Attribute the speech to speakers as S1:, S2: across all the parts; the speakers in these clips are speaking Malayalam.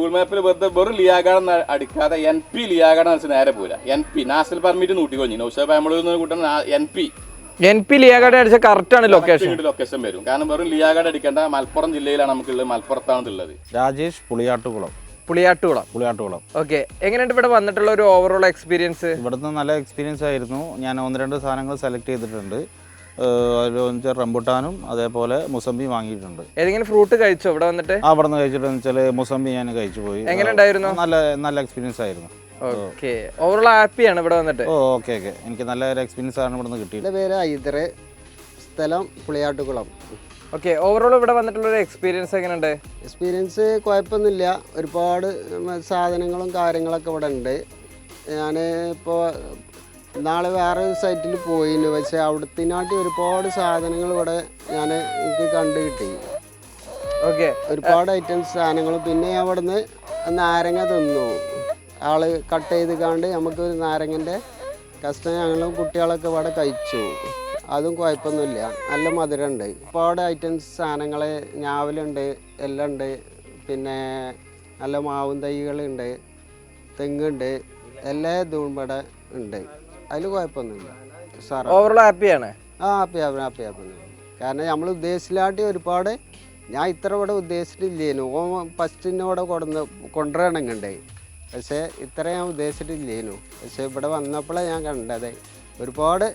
S1: ഗൂഗിൾ മാപ്പിൽ വെറുതെ വെറും ലിയാഗാർഡൻ അടിക്കാതെ എൻ പി ലിയാഗാർഡൻ വെച്ച് നേരെ പോരാ. എൻ പി നാഷണൽ പെർമിറ്റ് നൂട്ടിക്കൊഞ്ഞി നൗഷാ ഫാമിലി കൂട്ടുന്ന എൻ പി.
S2: എൻ പി ലിയാഗാഡ് അടിച്ച കറക്റ്റ് ആണ് ലൊക്കേഷൻ
S1: ലൊക്കേഷൻ വരും. കാരണം വെറും ലിയാഗാഡ് അടിക്കേണ്ട മലപ്പുറം ജില്ലയിലാണ് നമുക്കുള്ളത്. മലപ്പുറത്താണ് ഉള്ളത്
S3: രാജേഷ് പുളിയാട്ടുകുളം.
S2: പുളിയാട്ടുകുളം.
S3: പുളിയാട്ടുകുളം.
S2: ഓക്കെ. എങ്ങനെയുണ്ട് ഇവിടെ വന്നിട്ടുള്ള ഒരു ഓവറോൾ എക്സ്പീരിയൻസ്
S3: ഇവിടുന്ന് നല്ല എക്സ്പീരിയൻസ് ആയിരുന്നു. ഞാൻ ഒന്ന് രണ്ട് സാധനങ്ങൾ സെലക്ട് ചെയ്തിട്ടുണ്ട്. വെച്ചാൽ റംബുട്ടാനും അതേപോലെ മുസമ്പി വാങ്ങിയിട്ടുണ്ട്.
S2: ഏതെങ്കിലും ഫ്രൂട്ട് കഴിച്ചോ ഇവിടെ വന്നിട്ട്?
S3: ആ അവിടെ നിന്ന് കഴിച്ചിട്ടെന്ന് വെച്ചാൽ മുസമ്പി ഞാൻ കഴിച്ചു പോയി.
S2: എങ്ങനെ ഉണ്ടായിരുന്നു?
S3: നല്ല നല്ല എക്സ്പീരിയൻസ് ആയിരുന്നു.
S2: ഓക്കെ. ഓവറോൾ ഹാപ്പിയാണ് ഇവിടെ വന്നിട്ട്.
S3: Oh okay okay. എനിക്ക് നല്ല ഒരു എക്സ്പീരിയൻസ് ആണ് ഇവിടുന്ന് കിട്ടിയത്.
S4: എന്റെ പേര് ഐതറ് സ്ഥലം പുളിയാട്ടുകുളം.
S2: ഓക്കെ ഓവറോൾ ഇവിടെ വന്നിട്ടുള്ള ഒരു എക്സ്പീരിയൻസ് എങ്ങനെയുണ്ട്?
S4: എക്സ്പീരിയൻസ് കുഴപ്പമൊന്നുമില്ല. ഒരുപാട് സാധനങ്ങളും കാര്യങ്ങളൊക്കെ ഇവിടെ ഉണ്ട്. ഞാൻ ഇപ്പോൾ നാളെ വേറെ ഒരു സൈറ്റിൽ പോയിന്. പക്ഷേ അവിടത്തിനാട്ടി ഒരുപാട് സാധനങ്ങൾ ഇവിടെ ഞാൻ എനിക്ക് കണ്ടു കിട്ടി.
S2: ഓക്കെ.
S4: ഒരുപാട് ഐറ്റംസ് സാധനങ്ങൾ. പിന്നെ അവിടുന്ന് നാരങ്ങ തിന്നു. ആൾ കട്ട് ചെയ്ത് കാണ്ട് നമുക്ക് ഒരു നാരങ്ങന്റെ കഷ്ണം ഞങ്ങളും കുട്ടികളൊക്കെ ഇവിടെ കഴിച്ചു. അതും കുഴപ്പമൊന്നുമില്ല. നല്ല മധുരമുണ്ട്. ഒരുപാട് ഐറ്റംസ് സാധനങ്ങൾ ഞാവലുണ്ട് എല്ലാം ഉണ്ട് പിന്നെ നല്ല മാവും തൈകളുണ്ട് തെങ്ങുണ്ട് എല്ലാ ഇതും ഇവിടെ ഉണ്ട്. അതിൽ കുഴപ്പമൊന്നുമില്ല. സാർ
S2: ഓവറോൾ ഹാപ്പിയാണ്
S4: ആ ഹാപ്പി ഹാപ്പി ഹാപ്പി ഹാപ്പി കാരണം നമ്മൾ ഉദ്ദേശിച്ചിലാട്ടി ഒരുപാട് ഞാൻ ഇത്ര ഇവിടെ ഉദ്ദേശിച്ചിട്ടില്ലേനു. ഓ ഫസ്റ്റിനോടെ കൊടുന്ന് കൊണ്ടുവന്ന് കൊണ്ടുവരണമെന്നുണ്ടേ പക്ഷേ ഇത്ര ഞാൻ ഉദ്ദേശിച്ചിട്ടില്ലേനു. പക്ഷേ ഇവിടെ വന്നപ്പോഴാണ് ഞാൻ കണ്ടത്. ഒരുപാട്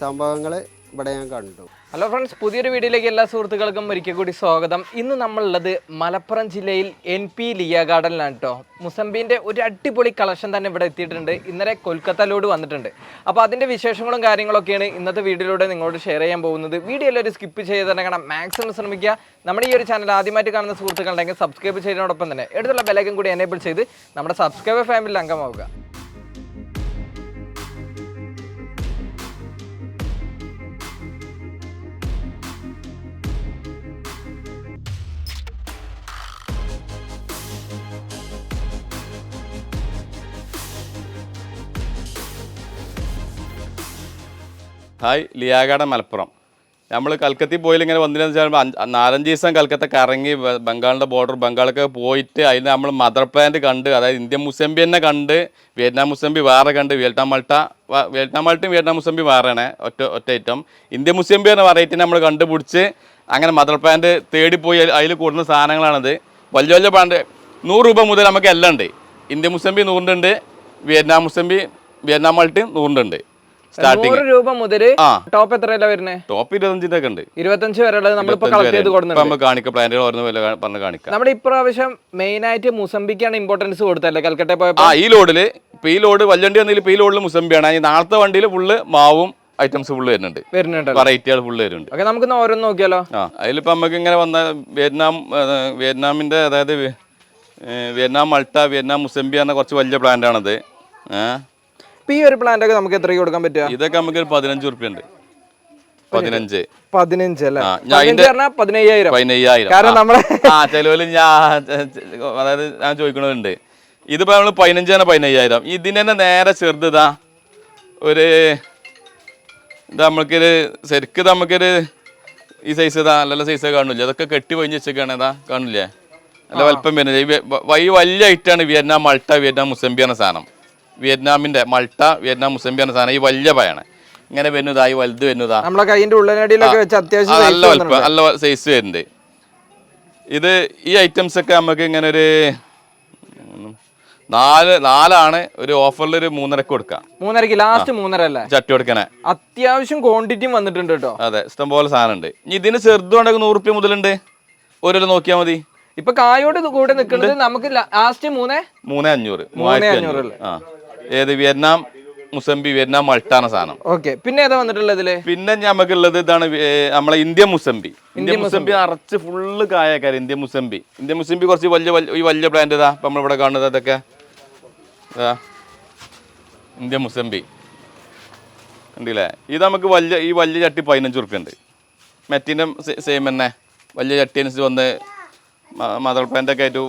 S4: സംഭവങ്ങൾ ഇവിടെ ഞാൻ കണ്ടു.
S2: ഹലോ ഫ്രണ്ട്സ് പുതിയൊരു വീഡിയോയിലേക്ക് എല്ലാ സുഹൃത്തുക്കൾക്കും ഒരിക്കൽ കൂടി സ്വാഗതം. ഇന്ന് നമ്മളുള്ളത് മലപ്പുറം ജില്ലയിൽ എൻ പി ലിയ ഗാർഡനിലാണ് കേട്ടോ മുസംബീന്റെ ഒരു അടിപൊളി കളക്ഷൻ തന്നെ ഇവിടെ എത്തിയിട്ടുണ്ട്. ഇന്നലെ കൊൽക്കത്തയിലോട് വന്നിട്ടുണ്ട്. അപ്പോൾ അതിന്റെ വിശേഷങ്ങളും കാര്യങ്ങളൊക്കെയാണ് ഇന്നത്തെ വീഡിയോയിലൂടെ നിങ്ങളോട് ഷെയർ ചെയ്യാൻ പോകുന്നത്. വീഡിയോ എല്ലാവരും സ്കിപ്പ് ചെയ്ത് തന്നെ കാണാം മാക്സിമം ശ്രമിക്കുക. നമ്മുടെ ഈ ഒരു ചാനൽ ആദ്യമായിട്ട് കാണുന്ന സുഹൃത്തുക്കളുണ്ടെങ്കിൽ സബ്സ്ക്രൈബ് ചെയ്യുന്നതോടൊപ്പം തന്നെ എടുത്തുള്ള ബെലൈക്കൻ കൂടി എനേബിൾ ചെയ്ത് നമ്മുടെ സബ്സ്ക്രൈബർ ഫാമിലിയിൽ അംഗമാവുക.
S1: ഹായ് ലിയാഗാഡ മലപ്പുറം. നമ്മൾ കൽക്കത്തി പോയിൽ ഇങ്ങനെ വന്നില്ലെന്ന് വെച്ചാൽ നാലഞ്ച് ദിവസം കൽക്കത്ത കറങ്ങി ബംഗാളിന്റെ ബോർഡർ ബംഗാളൊക്കെ പോയിട്ട് അതിന് നമ്മൾ മദർ പ്ലാന്റ് കണ്ട് അതായത് ഇന്ത്യൻ മുസംബി തന്നെ കണ്ട് വിയറ്റ്നാം മുസംബി വേറെ കണ്ട് വിയറ്റ്നാം മൾട്ട വിയറ്റ്നാം മൾട്ടയും വിയറ്റ്നാം മുസംബി വേറെയാണ് ഒറ്റ ഒറ്റ ഐറ്റം ഇന്ത്യൻ മുസംബി എന്ന വെറൈറ്റി നമ്മൾ കണ്ടുപിടിച്ച് അങ്ങനെ മദർ പ്ലാന്റ് തേടിപ്പോയി അതിൽ കൂടുന്ന സാധനങ്ങളാണിത്. വലിയ വലിയ പ്ലാന്റ് നൂറ് രൂപ മുതൽ നമുക്ക് എല്ലാം ഉണ്ട്. ഇന്ത്യൻ മുസംബി നൂറിന്റെ ഉണ്ട് വിയറ്റ്നാം മുസംബി വിയറ്റ്നാം മൾട്ടി നൂറിന്റെ ഉണ്ട്. സ്റ്റാർട്ടിങ്
S2: നൂറ് രൂപ മുതൽ ടോപ്പ് എത്രയല്ല വരുന്നത്
S1: ടോപ്പ് ഇരുപത്തഞ്ചിന്റെ ഒക്കെ ഉണ്ട്.
S2: ഇരുപത്തഞ്ച് വരെയുള്ളത്
S1: നമ്മളിപ്പോ
S2: കളക്ട് ചെയ്ത് കൊടുക്കുന്നുണ്ട്.
S1: കാണിക്കാം പ്ലാന്റുകൾ പറഞ്ഞ് കാണിക്കാം.
S2: നമ്മുടെ ഇപ്രാവശ്യം മെയിൻ ആയിട്ട് മുസംബിക്കാണ് ഇമ്പോർട്ടൻസ് കൊടുത്തല്ലേ? കൽക്കട്ട പോയപ്പോ?
S1: ഈ ലോഡിൽ ഇപ്പൊ ഈ ലോഡ് വല്ലണ്ടി വന്നതിൽ ഇപ്പൊ ഈ ലോഡിൽ മുസംബിയാണ്. നാളത്തെ വണ്ടിയിൽ ഫുള്ള് മാവും ഐറ്റംസ് ഫുള്ള് വരുന്നുണ്ട്.
S2: വരുന്നുണ്ട്
S1: വെറൈറ്റികൾ ഫുള്ള് വരുന്നുണ്ട്.
S2: ഓക്കെ നമുക്ക് ഓരോന്ന് നോക്കിയാലോ?
S1: ആ അതിലിപ്പോ നമുക്ക് ഇങ്ങനെ വന്ന വിയറ്റ്നാം വിയറ്റ്നാമിന്റെ അതായത് വിയറ്റ്നാം മൾട്ട വിയറ്റ്നാം മുസംബി എന്ന കുറച്ച് വലിയ പ്ലാന്റ് ആണത്. ഏഹ്
S2: ഇപ്പൊ ഈ ഒരു പ്ലാന്റ് ഒക്കെ നമുക്ക് എത്രയ്ക്ക് കൊടുക്കാൻ പറ്റുക?
S1: ഇതൊക്കെ നമുക്ക് ഒരു പതിനഞ്ച് ഉറുപ്പ്യ ഉണ്ട് പതിനഞ്ച്.
S2: പതിനഞ്ച് അല്ലേ?
S1: ഞാൻ
S2: പതിനഞ്ച്
S1: ഇതിന്റെ-
S2: പറഞ്ഞാൽ പതിനയ്യായിരം.
S1: പതിനയ്യായിരം.
S2: കാരണം
S1: ആ.
S2: നമ്മളെ
S1: ആ ചിലവിൽ ഞാൻ അതായത് ഞാൻ ചോദിക്കണതുണ്ട് ഇതിപ്പോ നമ്മൾ പതിനഞ്ചാണ് പതിനയ്യായിരം. ഇതിന് തന്നെ നേരെ ചെറുതാ ഒരു ഇത് നമുക്കൊരു ശരിക്കും ഇത് നമുക്കൊരു ഈ സൈസ് ഇതാ നല്ല സൈസ് കാണില്ല അതൊക്കെ കെട്ടി പൊഞ്ഞ് വെച്ചേക്കാണ് ഇതാ കാണില്ലേ നല്ല വലിപ്പം വരുന്നത് ഈ വലിയ ഐറ്റാണ് വിയറ്റ്നാം മൾട്ട വിയറ്റ്നാം മുസംബി എന്ന സാധനം. വിയറ്റ്നാമിന്റെ മൾട്ട വിയറ്റ്നാം മുസംബി എന്ന സാധനം ഈ വലിയ പയാണ്. ഇങ്ങനെ വരുന്നതായി വലുത് വരുന്നതാ.
S2: നമ്മളെ കൈയിന്റെ ഉള്ളിനടിയിലൊക്കെ വെച്ച് അത്യാവശ്യം
S1: നല്ല വലുപ്പം. നല്ല സൈസ് വരുന്നുണ്ട്. ഇത് ഈ ഐറ്റംസ് ഒക്കെ നമുക്ക് ഇങ്ങനെ ഒരു നാല് നാലാണ് ഒരു ഓഫറിൽ ഒരു മൂന്നരക്ക് കൊടുക്കാം.
S2: മൂന്നരക്ക് ലാസ്റ്റ് മൂന്നര അല്ലേ?
S1: ചട്ടി കൊടുക്കണേ.
S2: അത്യാവശ്യം ക്വാണ്ടിറ്റിയും വന്നിട്ടുണ്ട് കേട്ടോ.
S1: അതെ ഇഷ്ടംപോലെ സാധനം ഉണ്ട് ഇനി ഇതിന് ചെറുതുകൊണ്ടൊക്കെ നൂറ് റുപ്യ മുതലുണ്ട്. ഒരു നോക്കിയാൽ മതി.
S2: ഇപ്പൊ കായോട് കൂടെ നിൽക്കുന്നത് നമുക്ക് ലാസ്റ്റ് മൂന്നേ?
S1: മൂന്നേ അഞ്ഞൂറ്. മൂന്നേ
S2: അഞ്ഞൂറ്
S1: ആ. ഏത് വിയറ്റ്നാം മുസംബി വിയറ്റ്നാം മൾട്ടാണ് സാധനം.
S2: ഓക്കെ. പിന്നെ ഏതാ വന്നിട്ടുള്ളത് ഇതിൽ?
S1: പിന്നെ നമുക്കുള്ളത് ഇതാണ് നമ്മളെ ഇന്ത്യ മുസംബി. ഇന്ത്യൻ മുസംബി അറച്ച് ഫുള്ള് കായക്കാര് ഇന്ത്യൻ മുസംബി. ഇന്ത്യ മുസംബി കുറച്ച് വലിയ വലിയ ഈ വലിയ ബ്രാൻഡ് ഇതാ. ഇപ്പം നമ്മളിവിടെ കാണുന്നത് അതൊക്കെ. ഇന്ത്യ മുസംബി. കണ്ടില്ലേ? ഇത് നമുക്ക് വലിയ ഈ വലിയ ചട്ടി പതിനഞ്ച് ഉറുപ്പ്യ ഉണ്ട്. മെറ്റിന്റെ സെയിം തന്നെ. വലിയ ചട്ടി അനുസരിച്ച് വന്ന് മദർ പ്ലാന്റൊക്കെ ആയിട്ട്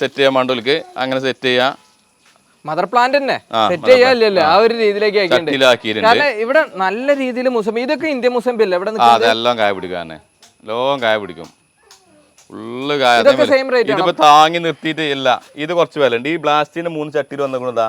S1: സെറ്റ് ചെയ്യാൻ വേണ്ടവർക്ക് അങ്ങനെ സെറ്റ് ചെയ്യാം.
S2: മദർ പ്ലാന്റ് തന്നെ. സെറ്റ് ചെയ്യാല്ലേ ആ ഒരു രീതിയിലേക്ക് ആക്കിയിട്ടുണ്ട്. കാരണം ഇവിടെ നല്ല രീതിയിൽ മുസമ്പി ഇതൊക്കെ ഇന്ത്യൻ മുസമ്പി അല്ലേ ഇവിടെ
S1: അതെല്ലാം കായ പിടിക്കാന്നെ ലോകം കായ പിടിക്കും. ഫുള്ള് ഇതിപ്പോ താങ്ങി നിർത്തിയിട്ട് ഇല്ല. ഇത് കുറച്ച് വില ഉണ്ട് ഈ ബ്ലാസ്റ്റിന് മൂന്ന് ചട്ടിയിൽ വന്നിട്ടുണ്ടാ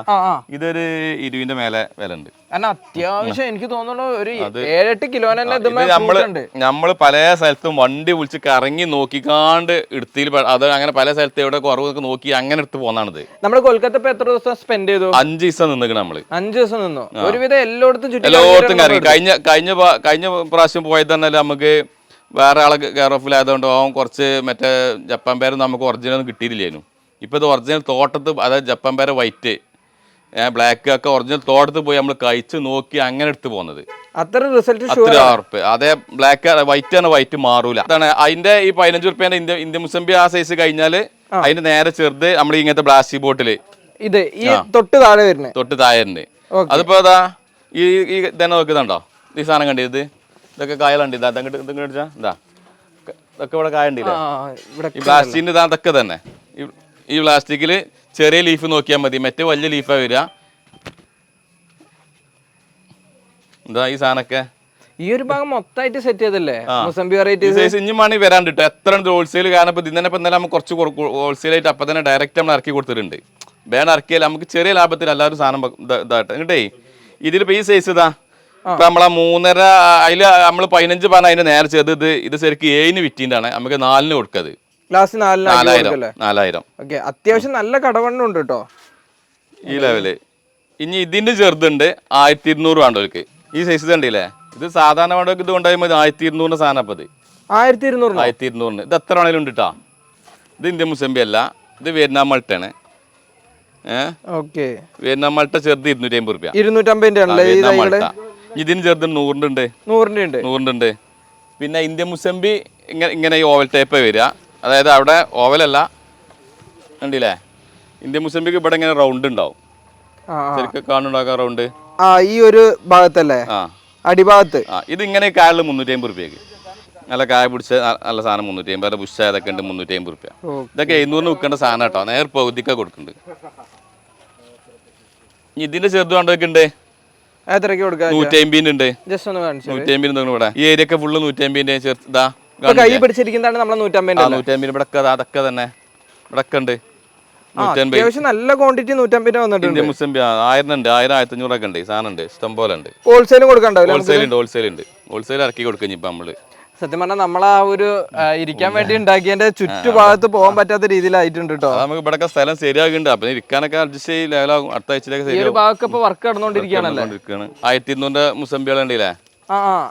S1: ഇതൊരു ഇരുവിന്റെ മേലെ വില ഉണ്ട്
S2: അത്യാവശ്യം എനിക്ക് തോന്നുന്നു ഒരു ഏഴെട്ട് കിലോ നമ്മൾ
S1: നമ്മൾ പല സ്ഥലത്തും വണ്ടി വിളിച്ച് കറങ്ങി നോക്കിക്കാണ്ട് എടുത്തിൽ അത് അങ്ങനെ പല സ്ഥലത്ത് എവിടെ കുറവ് നോക്കി അങ്ങനെ എടുത്ത് പോന്നാണിത്.
S2: നമ്മൾ കൊൽക്കത്ത ഇപ്പൊ എത്ര ദിവസം സ്പെൻഡ് ചെയ്തു?
S1: അഞ്ച് ദിവസം നിന്നിക്കണം നമ്മൾ.
S2: അഞ്ചു ദിവസം നിന്നു. ഒരുവിധം എല്ലായിടത്തും
S1: എല്ലായിടത്തും കറങ്ങി. കഴിഞ്ഞ കഴിഞ്ഞ കഴിഞ്ഞ പ്രാവശ്യം പോയത് തന്നെ നമുക്ക് വേറെ ആളെ കെയർ ഓഫിലായതുകൊണ്ട് അവൻ കുറച്ച് മറ്റേ ജപ്പാൻ പേര് നമുക്ക് ഒറിജിനൽ ഒന്നും കിട്ടിയില്ലായിരുന്നു ഇപ്പോൾ ഇത് ഒറിജിനൽ തോട്ടത്ത് അതായത് ജപ്പാൻ പേര് വൈറ്റ് ബ്ലാക്ക് ഒക്കെ ഒറിജിനൽ തോട്ടത്ത് പോയി നമ്മൾ കഴിച്ച് നോക്കി അങ്ങനെ എടുത്ത് പോകുന്നത്
S2: അത്ര റിസൾട്ട്
S1: അത്ര ഉറപ്പ്. അതേ ബ്ലാക്ക് വൈറ്റ് ആണ് വൈറ്റ് മാറൂല. അതാണ് അതിന്റെ ഈ പതിനഞ്ച് റുപ്യേന്റെ ഇന്ത്യ ഇന്ത്യ മുസംബി ആ സൈസ് കഴിഞ്ഞാൽ അതിന്റെ നേരെ ചെറുത് നമ്മൾ ഇങ്ങനത്തെ പ്ലാസ്റ്റിക് ബോട്ടിൽ
S2: ഇത് ഈ തൊട്ട് താഴെ വരുന്നത്
S1: തൊട്ട്
S2: താഴെ.
S1: അതിപ്പോ അതാ ഈ ഈ തന്നെ നോക്കുന്നുണ്ടോ? ഈ സാധനം കണ്ടി ഇത് ഇതൊക്കെ കായലുണ്ട്. ഇതാ ഇതങ്ങോട്ട് ഇതങ്ങോട്ട് അടിച്ചാ ഇതാ. ഇതൊക്കെ ഇവിടെ
S2: ആ ഇവിടെ
S1: ഈ പ്ലാസ്റ്റിക്കിന്റെ ഇതാ ഇതൊക്കെ തന്നെ. ഈ- പ്ലാസ്റ്റിക്കിൽ പ്ലാസ്റ്റിക്കിൽ ചെറിയ ലീഫ് നോക്കിയാൽ മതി. മറ്റേ വലിയ ലീഫാ വരിക. എന്താ ഈ സാധനമൊക്കെ.
S2: ഈ ഒരു ഭാഗം മൊത്തമായിട്ട് സെറ്റ് ചെയ്തല്ലേ? മുസംബി
S1: സൈസ് ഇനി മണി വരാണ്ട് കേട്ടോ എത്ര ഹോൾസെയിൽ കാരണം ഇപ്പൊ ഇതിനെ ഇപ്പൊ ഇന്നലെ നമുക്ക് കുറച്ച് ഹോൾസെയിൽ ആയിട്ട് അപ്പൊ തന്നെ ഡയറക്റ്റ് നമ്മൾ ഇറക്കി കൊടുത്തിട്ടുണ്ട്. വേണം ഇറക്കിയാൽ നമുക്ക് ചെറിയ ലാഭത്തിൽ എല്ലാവരും സാധനം ഇതായിട്ട് എന്നിട്ടേ ഇതിലിപ്പോ ഈ സൈസ് ഇതാ. ഇപ്പൊ നമ്മളെ മൂന്നര അതിൽ നമ്മൾ പതിനഞ്ച് പറഞ്ഞ അതിന്റെ നേരെ ചെയ്ത് ഇത് ഇത് ശരിക്കും ഏഴിന് വിറ്റിന്റാണ് നമുക്ക് നാലിന് കൊടുക്കത്.
S2: ഗ്ലാസ് നാലിനാക്കി
S1: നാലായിരം.
S2: കൊടുക്കല്ലേ?
S1: നാലായിരം.
S2: ഓക്കെ. അത്യാവശ്യം നല്ല കടവണ്ണം ഉണ്ട് കേട്ടോ.
S1: ഈ ലെവൽ. ഇനി ഇതിന്റെ ചെറുതുണ്ട് ആയിരത്തി ഇരുന്നൂറ് വേണ്ടവർക്ക്. ഈ സൈസ് കണ്ടില്ലേ? ഇത് സാധാരണ വേണ്ടവർക്ക് ഇത് കൊണ്ടുപോയി മതി. ആയിരത്തി ഇരുന്നൂറിന്റെ സാധനം അപ്പൊ ഇത്.
S2: ആയിരത്തി ഇരുന്നൂറ്
S1: ആയിരത്തി ഇരുന്നൂറിന് ഇത് എത്ര വേണേലും ഉണ്ട് കേട്ടോ ഇത് ഇന്ത്യ മുസംബി അല്ല. ഇത് വിയറ്റ്നാം മൾട്ടാണ് ഏഹ്
S2: ഓക്കെ.
S1: വിയറ്റ്നാം മൾട്ട ചെറുത് ഇരുന്നൂറ്റി അമ്പത് രൂപ
S2: ഇരുന്നൂറ്റമ്പതിന്റെ
S1: ഇതിന് ചെറുത് നൂറിന്റെ ഉണ്ട്
S2: നൂറിന്റെ ഉണ്ട്
S1: നൂറിന്റെ ഉണ്ട് പിന്നെ ഇന്ത്യ മുസംബി ഇങ്ങനെ ഇങ്ങനെ ഈ ഓവൽ ടൈപ്പ് വരിക. അതായത് അവിടെ ഓവലല്ല കണ്ടില്ലേ? ഇന്ത്യ മുസംബിക്ക് ഇവിടെ ഇങ്ങനെ റൗണ്ട് ഉണ്ടാവും. ശരിക്കും റൗണ്ട്
S2: ആ ഈ ഒരു ഭാഗത്തല്ലേ?
S1: ആ.
S2: അടിഭാഗത്ത്.
S1: ആ ഇത് ഇങ്ങനെ കായലിൽ മുന്നൂറ്റി അമ്പത് റുപ്യക്ക്. നല്ല കായ പിടിച്ച നല്ല സാധനം മുന്നൂറ്റി അമ്പത് നല്ല ബുഷായതൊക്കെ ഉണ്ട് മുന്നൂറ്റി അമ്പത് റുപ്യ. ഇതൊക്കെ എഴുന്നൂറിന് വിൽക്കേണ്ട സാധനം കേട്ടോ. നേർ പകുതിക്കാ കൊടുക്കുന്നുണ്ട് ചെറുതുണ്ടോ വേണ്ടതൊക്കെ ഉണ്ട്.
S2: എത്രയ്ക്ക് കൊടുക്കാം
S1: നൂറ്റി അമ്പതിന്റെ ഉണ്ട്.
S2: ജസ്റ്റ് ഒന്ന് കാണിച്ചു.
S1: നൂറ്റി അമ്പതിന് ഇവിടെ ഈ ഏരിയ ഒക്കെ ഫുള്ള് നൂറ്റി അമ്പതിന്റെ ചെറുത്
S2: കൈ പിടിച്ചിരിക്കുന്നതാണ് നമ്മളെ
S1: ഇവിടെ അതൊക്കെ തന്നെ. ഇവിടെ ഉണ്ട്.
S2: അത്യാവശ്യം നല്ല ക്വാണ്ടിറ്റി നൂറ്റമ്പതിന് വന്നിട്ടുണ്ട്.
S1: ആയിരം ഉണ്ട് ആയിരം ആയിരത്തി അഞ്ഞൂറൊക്കെ ഉണ്ട് സാധനം ഉണ്ട്. ഇഷ്ടം പോലെ ഉണ്ട്.
S2: കൊടുക്കണ്ടാവില്ല?
S1: ഹോൾസെയിൽ ഉണ്ട് ഹോൾസെയിൽ ഉണ്ട്. ഹോൾസെയിൽ ഇറക്കി കൊടുക്കും ഇപ്പൊ നമ്മൾ.
S2: സത്യം പറഞ്ഞാൽ ആ ഒരു ഇരിക്കാൻ വേണ്ടി ഉണ്ടാക്കിയതിന്റെ ചുറ്റുഭാഗത്ത് പോകാൻ പറ്റാത്ത രീതിയിലായിട്ടുണ്ട് കേട്ടോ
S1: നമുക്ക് ഇവിടെ സ്ഥലം ശരിയാകുന്നുണ്ട് അപ്പൊ ഇരിക്കാനൊക്കെ അഡ്ജസ്റ്റ് ചെയ്ത് ലെവലാകും അടുത്ത ആഴ്ചയിലേക്ക്
S2: ഒരു ഭാഗത്ത് ഇപ്പൊ വർക്ക് നടന്നുകൊണ്ടിരിക്കുകയാണല്ലേ
S1: നടന്നുകൊണ്ടിരിക്കുകയാണ്. ആയിരത്തി ഇരുന്നൂറിന്റെ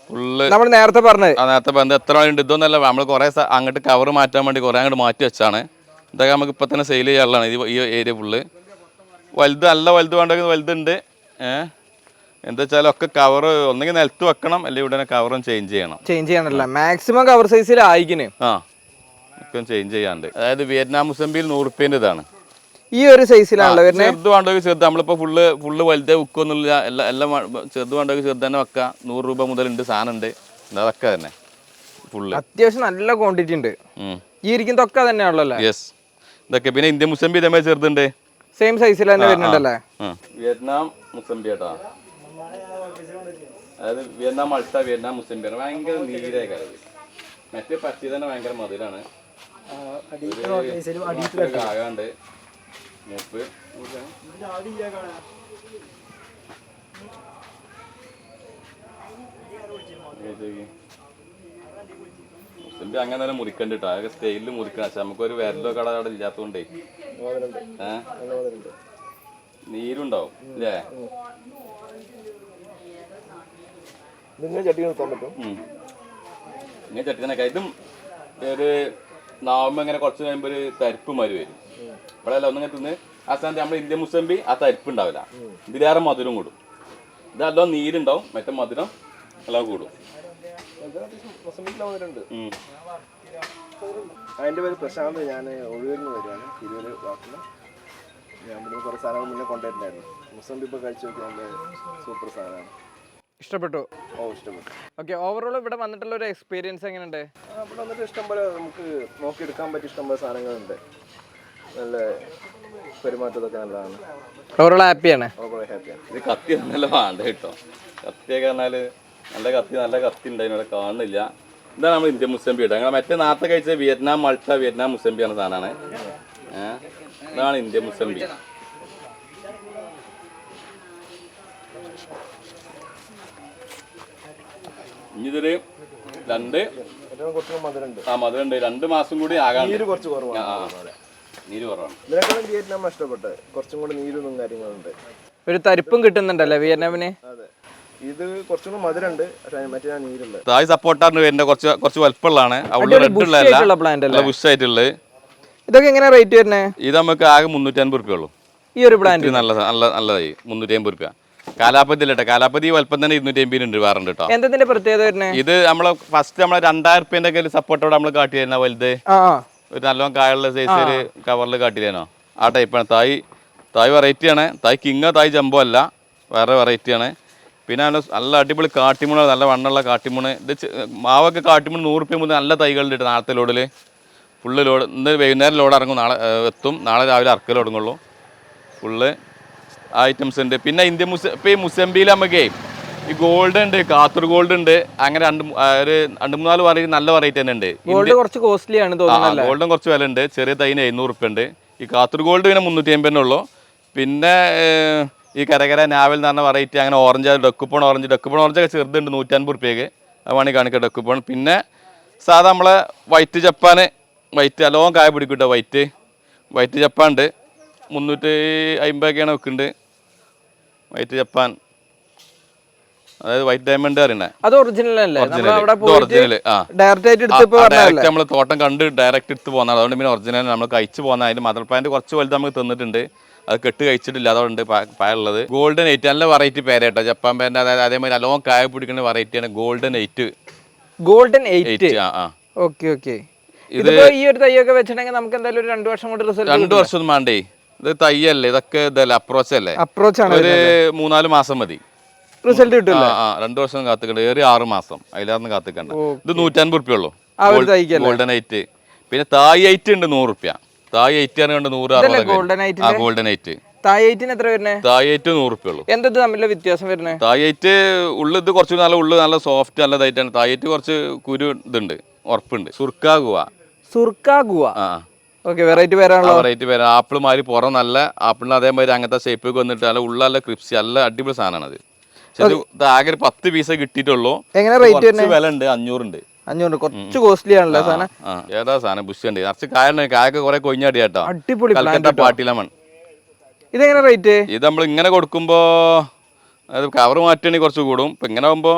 S1: ഫുള്ള്
S2: നമ്മൾ നേരത്തെ പറഞ്ഞത്.
S1: നേരത്തെ പറഞ്ഞത് എത്ര ഉണ്ട് ഇതൊന്നല്ല നമ്മൾ കുറെ അങ്ങോട്ട് കവർ മാറ്റാൻ വേണ്ടി കുറെ അങ്ങോട്ട് മാറ്റി വെച്ചാണ്. ഇതൊക്കെ നമുക്ക് ഇപ്പൊ തന്നെ സെയിൽ ചെയ്യാനുള്ളതാണ് ഈ ഏരിയ ഫുള്ള് വലുത് നല്ല വലുത് വേണ്ടെങ്കിൽ വലുതുണ്ട്. ഏഹ് എന്താ വെച്ചാൽ ഒക്കെ കവർ ഒന്നെങ്കിൽ നിലത്ത് വെക്കണം അല്ലെങ്കിൽ ഉടനെ കവറും ചേഞ്ച് ചെയ്യണം.
S2: ചേഞ്ച് ചെയ്യാനല്ല മാക്സിമം കവർ സൈസിൽ ആയിക്കിന്.
S1: ആ ഒക്കെ ചേഞ്ച് ചെയ്യാണ്ട്. അതായത് വിയറ്റ്നാം മുസംബിയിൽ നൂറ് റുപ്യേന്റെ ഇതാണ്.
S2: ഈ ഒരു സൈസിലാണല്ലോ വരുന്നത്
S1: ചെറുത് വേണ്ടെങ്കിൽ ചെറുത് നമ്മളിപ്പോൾ ഫുള്ള് ഫുള്ള് വലുതേ വിൽക്കൊന്നുമില്ല എല്ലാം എല്ലാം ചെറുത് വേണ്ടെങ്കിൽ ചെറുത് തന്നെ വെക്കാം. നൂറ് രൂപ ഉണ്ട് സാധനം ഉണ്ട് അതൊക്കെ തന്നെ. ഫുള്ള്
S2: അത്യാവശ്യം നല്ല ക്വാണ്ടിറ്റി ഉണ്ട് ഈ ഇരിക്കുന്നതൊക്കെ തന്നെയാണല്ലോ
S1: യെസ് ഇതൊക്കെ പിന്നെ ഇന്ത്യൻ മുസംബി ഇതേമാതിരി ചെറുതുണ്ട്.
S2: സെയിം സൈസിൽ തന്നെ വരുന്നുണ്ടല്ലേ?
S1: വിയറ്റ്നാം മുസംബി കേട്ടോ അതായത് വിയറ്റ്നാം മൾട്ട വിയറ്റ്നാം മുസംബി ഭയങ്കര നീരേക്കാരം മറ്റേ പച്ചി തന്നെ ഭയങ്കര മധുരാണ്. ആകാണ്ട് മൂപ്പ്. മുസംബി അങ്ങനെ തന്നെ മുറിക്കണ്ടിട്ടോ അതൊക്കെ സ്റ്റൈലിൽ മുറിക്കണം. പക്ഷെ നമുക്കൊരു വിരലോ കട അവിടെ ഇല്ലാത്തതുകൊണ്ടേ. ഏഹ് നീരുണ്ടാവും അല്ലേ ഉം. ഇങ്ങനെ ചട്ടിനൊക്കെ ഇതും ഒരു നാവുമ്പോ ഇങ്ങനെ കുറച്ച് കഴിയുമ്പോൾ ഒരു തരിപ്പ് മാതിരി വരും. ഇവിടെ അല്ല ഒന്നിങ്ങനെ തിന്ന് ആ സ്ഥാനത്ത് നമ്മുടെ ഇന്ത്യൻ മുസംബി ആ തരിപ്പ് ഉണ്ടാവില്ല. ഇതിലേറെ മധുരം കൂടും. ഇതല്ലോ നീരുണ്ടാവും മറ്റേ മധുരം എല്ലാം കൂടും. അതിന്റെ
S5: അതിന്റെ പേര് പ്രശാന്ത് ഞാൻ ഒഴിയൂരിൽ നിന്ന് വരുവാണ്. തിരൂര് വാക്കിന് ഞാൻ ഇവിടുന്ന് കുറേ സാധനങ്ങൾ മുന്നേ കൊണ്ടുവരുന്നുണ്ടായിരുന്നു. മുസംബി ഇപ്പോൾ കഴിച്ചു നോക്കിയാൽ സൂപ്പർ സാധനമാണ്.
S2: ഇഷ്ടപ്പെട്ടു?
S5: ഓ ഇഷ്ടപ്പെട്ടു.
S2: ഓക്കെ ഓവറോൾ ഇവിടെ വന്നിട്ടുള്ള ഒരു എക്സ്പീരിയൻസ് എങ്ങനെയുണ്ട്?
S5: ഇവിടെ വന്നിട്ട് ഇഷ്ടംപോലെ നമുക്ക് നോക്കിയെടുക്കാൻ പറ്റിയ ഇഷ്ടംപോലെ സാധനങ്ങളുണ്ട്. നല്ല പെരുമാറ്റതൊക്കെ നല്ലതാണ്.
S2: ഓവറോൾ ഹാപ്പിയാണ്
S5: ഹാപ്പിയാണ്
S1: ഇത് കത്തി നല്ല വേണ്ട കേട്ടോ. കത്തിയൊക്കെ പറഞ്ഞാൽ നല്ല കത്തി നല്ല കത്തി ഉണ്ട് അതിനോട് കാണുന്നില്ല. ഇതാണ് നമ്മൾ ഇന്ത്യൻ മുസംബി കേട്ടോ ഞങ്ങൾ മറ്റേ നാളത്തെ കഴിച്ച വിയറ്റ്നാം മൾട്ട വിയറ്റ്നാം മുസംബി എന്ന സാധനമാണ്. ഇതാണ് ഇന്ത്യൻ മുസംബി ഇനി ഇതൊരു രണ്ട് ആ മധുരണ്ട് രണ്ട് മാസം കൂടി ആകാൻ
S5: നീര് കുറച്ച് കുറവാണ്.
S1: നീര് കുറവാണ്.
S5: ഇതിനേക്കാളും വിയറ്റ്നാം ഇഷ്ടപ്പെട്ടത് കുറച്ചും കൂടി നീരും കാര്യങ്ങളുണ്ട്.
S2: ഒരു തരിപ്പും കിട്ടുന്നുണ്ടല്ലേ വിയറ്റ്നാമിന്?
S5: അതെ. ഇത് കുറച്ചും മധുരണ്ട് മറ്റേ നീരുള്ളത്
S1: തായ് സപ്പോർട്ടാറിന് വരുന്ന കുറച്ച് കുറച്ച് വലുപ്പമുള്ളതാണ്. അവിടെ
S2: അടിപൊളി
S1: റെഡ്
S2: bush ആയിട്ടുള്ള
S1: ഉള്ളതല്ല.
S2: plant
S1: നല്ല ബുഷ്
S2: ഇതൊക്കെ എങ്ങനെ റേറ്റ് വരുന്നത്?
S1: ഇത് നമുക്ക് ആകെ മുന്നൂറ്റി അൻപത് റുപ്യ ഉള്ളൂ.
S2: ഈ ഒരു പ്ലാന്റ്
S1: നല്ല നല്ല നല്ലതായി. മുന്നൂറ്റി അമ്പത് റുപ്യ. കാലാപ്പതി അല്ലേ കാലാപ്പതി വലപ്പം തന്നെ ഇരുന്നൂറ്റി അമ്പതിനുണ്ട് വേറുണ്ട് കേട്ടോ
S2: എന്തിന്റെ പ്രത്യേകത വരുന്നത്
S1: ഇത് നമ്മൾ ഫസ്റ്റ് നമ്മളെ രണ്ടായിരം റുപ്യന്റെ ഒക്കെ സപ്പോർട്ടോടെ നമ്മൾ കാട്ടിയിരുന്ന വലുത്. ഒരു നല്ലോണം കായുള്ള സൈസ് കവറിൽ കാട്ടി ആ ടൈപ്പാണ് തായ് തായ് വെറൈറ്റി ആണ്. തായ് കിങ് തായ് ജംബോ അല്ല. വേറെ വെറൈറ്റി ആണ്. പിന്നെ നല്ല നല്ല അടിപൊളി കാട്ടിമുണ് നല്ല വണ്ണുള്ള കാട്ടിമുണ്. ഇത് മാവൊക്കെ കാട്ടിമുണ് നൂറ് റുപ്യ മുതൽ നല്ല തൈകളുണ്ട് കേട്ടോ നാളത്തെ ലോഡിൽ ഫുള്ള് ലോഡ് ഇന്ന് വൈകുന്നേരം ലോഡ് ഇറങ്ങും. നാളെ എത്തും. നാളെ രാവിലെ അറക്കൽ തുടങ്ങുള്ളൂ. ഫുള്ള് ഐറ്റംസ് ഉണ്ട് പിന്നെ ഇന്ത്യ മുസ ഇപ്പം ഈ മുസംബിയിൽ നമുക്ക് ഈ ഗോൾഡ് ഉണ്ട് കാത്തൂർ ഗോൾഡ് ഉണ്ട് അങ്ങനെ രണ്ട് ഒരു രണ്ട് മൂന്നാൽ വെറൈറ്റി നല്ല വെറൈറ്റി തന്നെ ഉണ്ട്.
S2: ഗോൾഡ് കുറച്ച് കോസ്റ്റ്ലി ആണ് തോന്നുന്നത്
S1: ഗോൾഡും കുറച്ച് വില ഉണ്ട്. ചെറിയ തൈന് എഴുന്നൂറ് റുപ്യ ഉണ്ട്. ഈ കാത്തൂർ ഗോൾഡ് പിന്നെ മുന്നൂറ്റി അമ്പതിനെ ഉള്ളൂ. പിന്നെ ഈ കരകര നാവൽ എന്ന് പറഞ്ഞ വെറൈറ്റി അങ്ങനെ orange Dekopon orange Dekopon orange ഒക്കെ ചെറുതുണ്ട് നൂറ്റൻപത് റുപ്യക്ക്. അത് വേണമെങ്കിൽ കാണിക്കാം ഡക്കുപ്പോൺ പിന്നെ സാധാ നമ്മളെ വൈറ്റ് ജപ്പാന് വൈറ്റ് അലോം കായ പിടിക്കും കേട്ടോ വൈറ്റ് വൈറ്റ് ജപ്പാൻ ഉണ്ട്. മുന്നൂറ്റി അമ്പതൊക്കെയാണ് വെക്കുന്നുണ്ട് വൈറ്റ് ജപ്പാൻ അതായത് വൈറ്റ് ഡയമണ്ട് അറിയണേ.
S2: അത് ഒറിജിനൽ അല്ലേ? ഡയറക്റ്റ് ആയിട്ട്
S1: ഡയറക്റ്റ് നമ്മൾ തോട്ടം കണ്ട് ഡയറക്റ്റ് എടുത്ത് പോകുന്നതാണ് അതുകൊണ്ട് പിന്നെ ഒറിജിനൽ നമ്മൾ കഴിച്ചു പോകുന്ന അതിന്റെ മദർ പ്ലാന്റ് കുറച്ച് വലുത് നമുക്ക് തന്നിട്ടുണ്ട്. അത് കെട്ട് കഴിച്ചിട്ടില്ല. അതുകൊണ്ട് പായുള്ളത് ഗോൾഡൻ എയ്റ്റ് നല്ല വെറൈറ്റി പേരേട്ടോ. ജപ്പാൻ പേരിന്റെ അതായത് അതേമാതിരി നല്ലോണം കായ പിടിക്കുന്ന വെറൈറ്റിയാണ് golden eight
S2: golden eight
S1: eight ആ ആ.
S2: ഓക്കെ ഓക്കെ ഇത് ഈ ഒരു തൈയൊക്കെ വെച്ചിട്ടുണ്ടെങ്കിൽ നമുക്ക് എന്തായാലും ഒരു രണ്ടു വർഷം കൊണ്ട് റിസൾട്ട്
S1: രണ്ടു വർഷം ഒന്നും വേണ്ടേ? ഇത് തയ്യല്ലേ? ഇതൊക്കെ ഇതല്ലേ? അപ്രോച്ച് അല്ലേ
S2: അപ്രോച്ച് ആണ്
S1: ഒരു മൂന്നാൽ മാസം മതി.
S2: റിസൾട്ട് കിട്ടും
S1: ആ ആ. രണ്ടു വർഷം കാത്തുക്കണ്ട. ഏറി ആറ് മാസം. അതിലാർന്ന് കാത്തിക്കണ്ട. ഇത് നൂറ്റൻപത് റുപ്യ ഉള്ളൂ
S2: ആ ഒരു?
S1: ഗോൾഡൻ ഐറ്റ് പിന്നെ തായ് ഐറ്റ് ഉണ്ട് നൂറ് റുപ്യ തായ് ഐറ്റ് ആണ് കണ്ട് നൂറ് അറുപത്
S2: golden ഐറ്റ്
S1: ആ ഗോൾഡൻ എയ്റ്റ്
S2: തായ് എത്ര വരുന്നത്
S1: തായ് എയ്റ്റ് നൂറ് റുപ്യ ഉള്ളൂ
S2: എന്തത് തമ്മിലുള്ള വ്യത്യാസം വരുന്നത്
S1: തായ് എയ്റ്റ് ഉള്ളു ഇത് കുറച്ച് നല്ല ഉള്ളു നല്ല സോഫ്റ്റ് നല്ല ഇതായിട്ടാണ്. തായ് കുറച്ച് കുരു ഇതുണ്ട്. ഉറപ്പുണ്ട്.
S2: സുർക്കാഗുവ സുർക്കാഗുവ
S1: ആ.
S2: വെറൈറ്റി പേരാണല്ലോ
S1: വെറൈറ്റി പേര് ആപ്പിൾ മാതിരി പുറം നല്ല ആപ്പിളിന് അതേമാതിരി അങ്ങനത്തെ ഷേപ്പ് വന്നിട്ട് നല്ല ഉള്ള നല്ല ക്രിപ്സി നല്ല അടിപൊളി സാധനമാണ് അത്. ഇത് ആകെ ഒരു പത്ത് പീസേ കിട്ടിയിട്ടുള്ളൂ.
S2: എങ്ങനെ റേറ്റ്
S1: വില ഉണ്ട് അഞ്ഞൂറുണ്ട്.
S2: അഞ്ഞൂറ് കുറച്ച് കോസ്റ്റ്ലി ആണല്ലോ സാധനം.
S1: ഏതാ സാധനം? ബുഷ് ഉണ്ട്. നിറച്ച് കായ കായൊക്കെ കുറെ കൊഞ്ഞാടി കേട്ടോ
S2: അടിപൊളി
S1: പാട്ടിലമൺ
S2: ഇതെങ്ങനെ റേറ്റ്
S1: ഇത് നമ്മൾ ഇങ്ങനെ കൊടുക്കുമ്പോ അത് കവർ മാറ്റുകയാണെങ്കിൽ കുറച്ച് കൂടും. ഇപ്പൊ ഇങ്ങനെ ആകുമ്പോ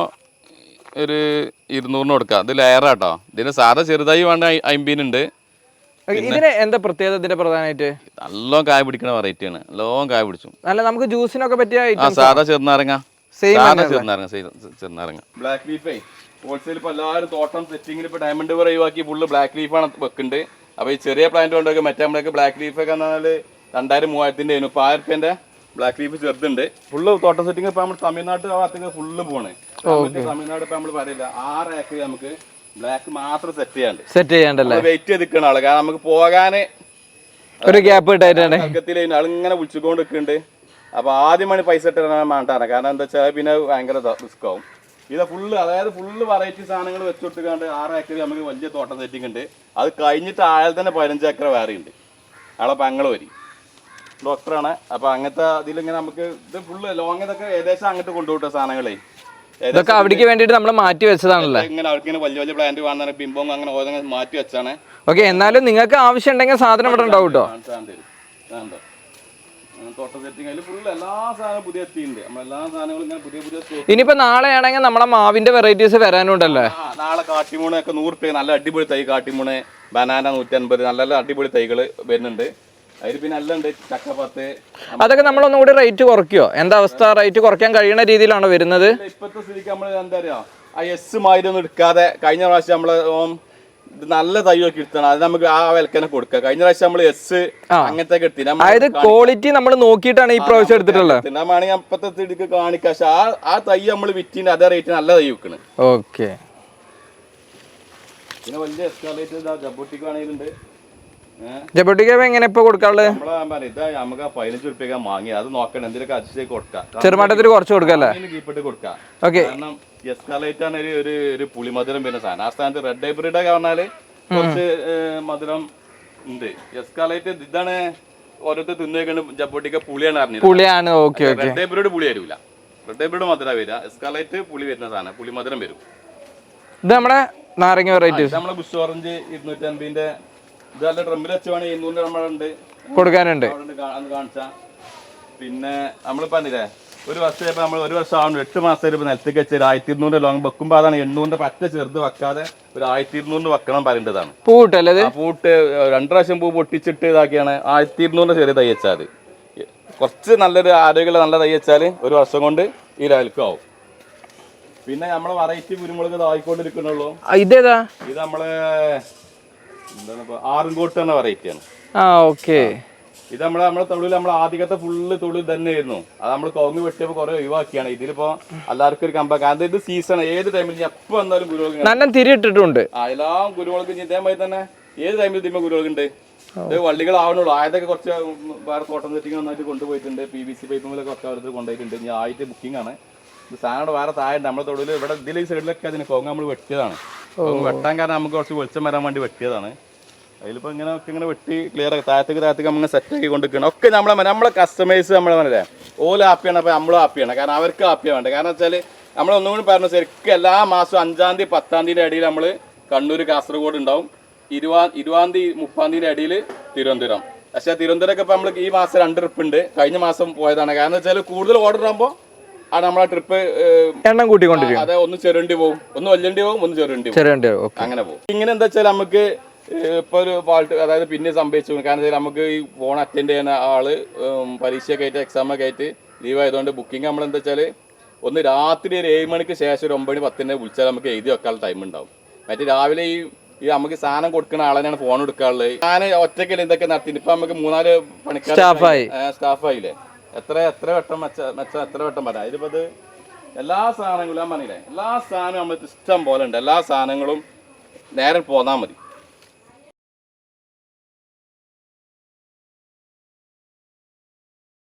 S1: ഒരു ഇരുന്നൂറിന് കൊടുക്കാം. ഇത് ലെയറാട്ടോ ഇതിന് സാധാ ചെറുതായി വേണ്ട അമ്പതിനുണ്ട്
S2: ഇതിന് എന്താ പ്രത്യേകത ഇതിന്റെ പ്രധാനമായിട്ട്?
S1: നല്ലോണം കായ പിടിക്കണ വെറൈറ്റിയാണ് നല്ലോണം കായ പിടിച്ചു.
S2: നല്ല നമുക്ക് ജ്യൂസിനൊക്കെ പറ്റിയ
S1: സാധാ ചെറുനാരങ്ങ? ചെറുനാരങ്ങ ബ്ലാക്ക് ലീഫേ ഹോൾസെയിൽ ഇപ്പൊ എല്ലാവരും തോട്ടം സെറ്റിംഗിൽ ഇപ്പൊ ഡയമണ്ട് വരെ ഒഴിവാക്കി ഫുള്ള് ബ്ലാക്ക് ലീഫാണ് വെക്കുന്നുണ്ട് അപ്പൊ ഈ ചെറിയ പ്ലാന്റ് കൊണ്ടൊക്കെ മറ്റേ നമ്മളൊക്കെ ബ്ലാക്ക് ലീഫ് ഒക്കെ രണ്ടായിരം മൂവായിരത്തിന്റെ ആയിരുന്നു. ഇപ്പൊ ആയിരം റുപ്യന്റെ ബ്ലാക്ക് ലീഫ് ചെറുതുണ്ട്. ഫുള്ള് തോട്ടം സെറ്റിംഗ് ഇപ്പൊ നമ്മൾ തമിഴ്നാട് ഭാഗത്തേക്ക് ഫുള്ള് പോണേ. തമിഴ്നാട് ഇപ്പൊ നമ്മൾ പറയില്ല. ആറ് ഏക്കർ നമുക്ക് ബ്ലാക്ക് മാത്രം സെറ്റ് ചെയ്യാണ്ട്.
S2: സെറ്റ് ചെയ്യാണ്ടല്ലേ?
S1: വെയിറ്റ് ചെയ്ത് നിൽക്കണ ആൾ. കാരണം നമുക്ക് പോകാന്
S2: ഒരു ഗ്യാപ്പ് ഇട്ടായിട്ടാണ്
S1: ആളിങ്ങനെ വിളിച്ചുകൊണ്ട് നിൽക്കുന്നുണ്ട് അപ്പൊ ആദ്യമാണ് പൈസ ഇട്ടാണ് വേണ്ടാണ്. കാരണം എന്താ വെച്ചാൽ പിന്നെ ഭയങ്കര റിസ്ക് ആവും. ഇത് ഫുള്ള് അതായത് ഫുള്ള് വെറൈറ്റി സാധനങ്ങൾ വെച്ച് കൊടുത്തുകൊണ്ട് ആറ് ഏക്കർ നമുക്ക് വലിയ തോട്ടം സെറ്റിംഗ് ഉണ്ട്. അത് കഴിഞ്ഞിട്ട് ആയാൽ തന്നെ പതിനഞ്ച് ഏക്കർ വേറെ ഉണ്ട്. ആളെ പങ്ങൾ വരി ഡോക്ടറാണ് അപ്പൊ അങ്ങനത്തെ ഇതിലിങ്ങനെ നമുക്ക് ഇത് ഫുള്ള് ലോങ് ഇതൊക്കെ ഏകദേശം അങ്ങോട്ട് കൊണ്ടുപോട്ടെ സാധനങ്ങളെ.
S2: ഇതൊക്കെ അവിടേക്ക് വേണ്ടിയിട്ട് നമ്മൾ മാറ്റി വെച്ചതാണല്ലേ?
S1: ഇങ്ങനെ അവർക്ക് ഇങ്ങനെ വലിയ വലിയ പ്ലാന്റ് വേണമെന്ന് ബിംബം അങ്ങനെ ഓരോ മാറ്റി വെച്ചാണ്
S2: ഓക്കെ എന്നാലും നിങ്ങൾക്ക് ആവശ്യം ഉണ്ടെങ്കിൽ സാധനം ഇവിടെ ഉണ്ടാവും കേട്ടോ. ഇനിയിപ്പോ നാളെ ആണെങ്കിൽ നമ്മളെ മാവിന്റെ വെറൈറ്റീസ് വരാനുണ്ടല്ലേ?
S1: നാളെ കാട്ടിമൂണൊക്കെ നൂറ് രൂപ നല്ല അടിപൊളി തൈ കാട്ടിമൂണ്. ബനാന നൂറ്റൻപത് നല്ല നല്ല അടിപൊളി തൈകൾ വരുന്നുണ്ട്.
S2: അതൊക്കെ നമ്മൾ ഒന്നുകൂടി റേറ്റ് കുറയ്ക്കോ? എന്താ അവസ്ഥ? റേറ്റ് കുറയ്ക്കാൻ കഴിയുന്ന രീതിയിലാണോ വരുന്നത്?
S1: ഇപ്പോഴത്തെ സ്ഥിതിക്ക് നമ്മൾ എന്താ പറയാ? ആ എസ് മാതിരി എടുക്കാതെ കഴിഞ്ഞ പ്രാവശ്യം നമ്മൾ നല്ല തൈ ഒക്കെ എടുത്തണം. അത് നമുക്ക് ആ വിലക്കന്നെ കൊടുക്കുക. കഴിഞ്ഞ പ്രാവശ്യം നമ്മൾ എസ് അങ്ങനത്തെ ഒക്കെ എടുത്തി
S2: അതായത് ക്വാളിറ്റി നമ്മൾ നോക്കിയിട്ടാണ് ഈ പ്രാവശ്യം എടുത്തിട്ടുള്ളത്.
S1: വേണമെങ്കിൽ അപ്പത്തെ സ്ഥിതിക്ക് കാണിക്കാം. പക്ഷെ ആ ആ തൈ നമ്മൾ വിറ്റിന് അതേ റേറ്റ് നല്ല തൈ വെക്കണ്
S2: ഓക്കെ
S1: പിന്നെ വലിയ എസ്കാലേറ്റ് ജബോട്ടിക്ക് ആണെങ്കിലുണ്ട് ഏഹ്
S2: ജബട്ടിക്ക് എങ്ങനെ ഇപ്പൊ കൊടുക്കാനുള്ളത് ചെറുമാട്ടത്തിൽ കുറച്ച് കൊടുക്കല്ലേ? ഓക്കെ
S1: ഒരു പുളിമധുരം പിന്നെ സാധനം. ആ സ്ഥാനത്ത് റെഡ് ഹൈബ്രിഡ് ഒക്കെ പറഞ്ഞാൽ കുറച്ച് മധുരം ഉണ്ട്. എസ്കാലേറ്റ് ഇതാണ് ഓരോരുത്തർ തിന്നേക്കണ്ട് ജപ്പൊട്ടിക്ക പുളിയാണ് അറിഞ്ഞത്
S2: പുളിയാണ് ഓക്കെ
S1: റെഡ് ഹൈബ്രിഡ് പുളി വരില്ല റെഡ് ഹൈബ്രിഡ് മധുര വരിക എസ്കാലേറ്റ് പുളി വരുന്ന സാധനം പുളി മധുരം വരും.
S2: ഇത് നമ്മുടെ നാരങ്ങ വെറൈറ്റി
S1: നമ്മുടെ നമ്മളെ ബുഷ് ഓറഞ്ച് ഇരുന്നൂറ്റി അൻപതിന്റെ ഇത് നല്ല ഡ്രമ്മിൽ വെച്ചുവാണ് ഇരുന്നൂറ് നമ്മളുണ്ട്.
S2: കൊടുക്കാനുണ്ട്.
S1: കാണിച്ച. പിന്നെ നമ്മൾ പറഞ്ഞില്ലേ ഒരു വർഷം ഇപ്പൊ നമ്മൾ ഒരു വർഷം ആവുന്നു. എട്ട് മാസം ഇപ്പൊ നിലത്തേക്ക് വെച്ച് ഒരു ആയിരത്തി ഇരുന്നൂറ് ലോങ് വെക്കുമ്പോ അതാണ് എണ്ണൂറിന്റെ പറ്റ ചെറുത് വെക്കാതെ ഒരു ആയിരത്തി ഇരുന്നൂറിന് വെക്കണം പറയേണ്ടതാണ്.
S2: പൂട്ടല്ലേ
S1: പൂട്ട് രണ്ടു പ്രാവശ്യം പൂ പൊട്ടിച്ചിട്ട് ഇതാക്കിയാണ്. ആയിരത്തി ഇരുന്നൂറിന്റെ ചെറിയ തൈ വെച്ചാൽ കുറച്ച് നല്ലൊരു ആരോഗ്യമുള്ള നല്ല തൈ വെച്ചാൽ ഒരു വർഷം കൊണ്ട് ഈ ലെവൽക്കും ആവും. പിന്നെ നമ്മളെ വെറൈറ്റി കുരുമുളക് ഇതായിക്കൊണ്ടിരിക്കണുള്ളൂ
S2: ഇതേതാ?
S1: ഇത് നമ്മളെ എന്താണ് ഇപ്പൊ ആറുംകോട്ട് എന്ന വെറൈറ്റിയാണ്
S2: ആ ഓക്കെ
S1: ഇത് നമ്മളെ നമ്മളെ തൊഴിൽ നമ്മൾ ആദ്യത്തെ ഫുള്ള് തൊഴിൽ തന്നെയായിരുന്നു അത് നമ്മൾ കോങ്ങ് വെട്ടിയപ്പോൾ കുറെ ഒഴിവാക്കിയാണ്. ഇതിലിപ്പോ എല്ലാവർക്കും ഒരു കമ്പ കാരണം ഇത് സീസൺ ഏത് ടൈമിൽ എപ്പോ വന്നാലും ഇങ്ങനെ-
S2: നല്ല തിരിയിട്ടിട്ടുണ്ട്.
S1: ആ എല്ലാം കുരുമുളക് ഇനി ഇതേമാതിരി തന്നെ ഏത് ടൈമിൽ തിരുമ്പോ കുരുമുളക് ഉണ്ട്. വള്ളികൾ വള്ളികളാവണുള്ളൂ ആയതൊക്കെ കുറച്ച് വേറെ കോട്ടൺ സെറ്റിംഗ് നന്നായിട്ട് കൊണ്ടുപോയിട്ടുണ്ട്. പി വി സി പൈപ്പുകളൊക്കെ കുറച്ച് അവരുടെ കൊണ്ടുപോയിട്ടുണ്ട്. ഇനി ആയിട്ട് ബുക്കിംഗ് ആണ്. ഇത് സാധനം വേറെ താഴെ നമ്മുടെ തൊഴിൽ ഇവിടെ ഇതിൽ സൈഡിലൊക്കെ അതിന് കോങ്ങ് നമ്മൾ വെട്ടിയതാണ്. വെട്ടാൻ കാരണം നമുക്ക് കുറച്ച് വെളിച്ചം വരാൻ വേണ്ടി വെട്ടിയതാണ്. അതിലിപ്പോൾ ഇങ്ങനെ ഒക്കെ ഇങ്ങനെ വെട്ടി ക്ലിയർ ആക്കി താഴത്തേക്ക് താഴത്തേക്ക് നമ്മൾ സെറ്റ് ആക്കി കൊണ്ടിരിക്കണം ഒക്കെ നമ്മളെ നമ്മളെ കസ്റ്റമേഴ്സ് നമ്മളെ മനല്ലേ ഓല ഹാപ്പിയാണ് അപ്പോൾ നമ്മളും ഹാപ്പിയാണ് കാരണം അവർക്ക് ഹാപ്പിയാണ് വേണ്ടത്. കാരണം വെച്ചാൽ നമ്മൾ ഒന്നും കൂടി പറഞ്ഞു ശരിക്കും എല്ലാ മാസവും അഞ്ചാം തീയതി പത്താം തീയതി ഇടയിൽ നമ്മൾ കണ്ണൂർ കാസർഗോഡ് ഉണ്ടാവും. ഇരുപതാ ഇരുപതാം തീയതി മുപ്പാം തീയതി ഇടയിൽ തിരുവനന്തപുരം. പക്ഷേ തിരുവനന്തപുരമൊക്കെ ഇപ്പോൾ നമ്മൾ ഈ മാസം രണ്ട് ട്രിപ്പ് ഉണ്ട്. കഴിഞ്ഞ മാസം പോയതാണ്. കാരണം വെച്ചാൽ കൂടുതൽ ഓർഡർ ആകുമ്പോൾ ആ നമ്മളെ ട്രിപ്പ്
S2: എണ്ണം കൂട്ടിക്കൊണ്ടിരിക്കും.
S1: അതെ ഒന്ന് ചെറുണ്ടി പോകും ഒന്ന് വല്യണ്ടി പോകും ഒന്ന് ചെറുണ്ടി
S2: ഓക്കെ.
S1: അങ്ങനെ പോകും ഇങ്ങനെ എന്താ വെച്ചാൽ നമുക്ക് ഇപ്പൊ ഒരു ഫാൾട്ട് അതായത് പിന്നെ സംഭവിച്ചു. കാരണം നമുക്ക് ഈ ഫോൺ അറ്റൻഡ് ചെയ്യുന്ന ആൾ പരീക്ഷയൊക്കെ ആയിട്ട് എക്സാം ഒക്കെ ആയിട്ട് ലീവ് ആയതുകൊണ്ട് ബുക്കിംഗ് നമ്മൾ എന്താ വെച്ചാൽ ഒന്ന് രാത്രി ഒരു ഏഴ് മണിക്ക് ശേഷം ഒരു ഒമ്പത് മണി പത്തിന് വിളിച്ചാൽ നമുക്ക് എഴുതി വെക്കാനുള്ള ടൈം ഉണ്ടാവും. മറ്റേ രാവിലെ ഈ ഈ നമുക്ക് സാധനം കൊടുക്കുന്ന ആളെയാണ് ഫോൺ എടുക്കാറുള്ളത് ഞാൻ ഒറ്റക്കല്ലേ ഇതൊക്കെ നടത്തി ഇപ്പൊ നമുക്ക് മൂന്നാൽ പണിക്കാർ. സ്റ്റാഫായില്ലേ എത്ര എത്ര വട്ടം മെച്ച മെച്ചം എത്ര വട്ടം പറയാം ഇതിപ്പോ ഇത് എല്ലാ സാധനങ്ങളും ഞാൻ പറഞ്ഞില്ലേ? എല്ലാ സാധനവും നമ്മൾ ഇഷ്ടം പോലെ ഉണ്ട്. എല്ലാ സാധനങ്ങളും നേരെ പോന്നാൽ മതി.